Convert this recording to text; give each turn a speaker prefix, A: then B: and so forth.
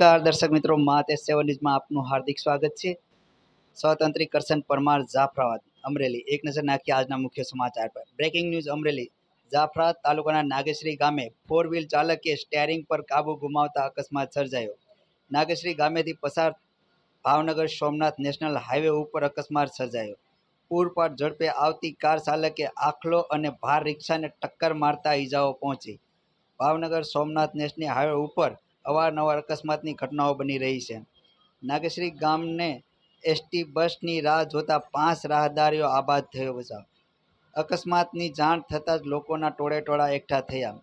A: નમસ્કાર, દર્શક મિત્રો મા તે સેવન ન્યૂઝમાં આપનું હાર્દિક સ્વાગત છે. સ્વતંત્રી કરશન પરમાર જાફરાબાદ, અમરેલી. એક નજર નાખીએ આજના મુખ્ય સમાચાર પર. Breaking news Amreli. જાફરા તાલુકાના નાગેશ્રી ગામે ફોર વ્હીલ ચાલકે સ્ટેરિંગ પર કાબુ ગુમાવતા અકસ્માત સર્જાયો. નાગેશ્રી ગામેથી પસાર ભાવનગર સોમનાથ નેશનલ હાઈવે ઉપર અકસ્માત સર્જાયો. પૂરપાટ ઝડપે આવતી કાર ચાલકે આખલો અને ભાર રિક્ષાને ટક્કર મારતા ઈજાઓ પહોંચી. ભાવનગર સોમનાથ નેશનલ હાઈવે ઉપર અવારનવાર અકસ્માતની ઘટનાઓ બની રહી છે. નાગેશ્રી ગામને એસટી બસની રાહ જોતા પાંચ રાહદારીઓ આબાદ થયો બચાવ. અકસ્માતની જાણ થતાં જ લોકોના ટોળે ટોળા એકઠા થયા.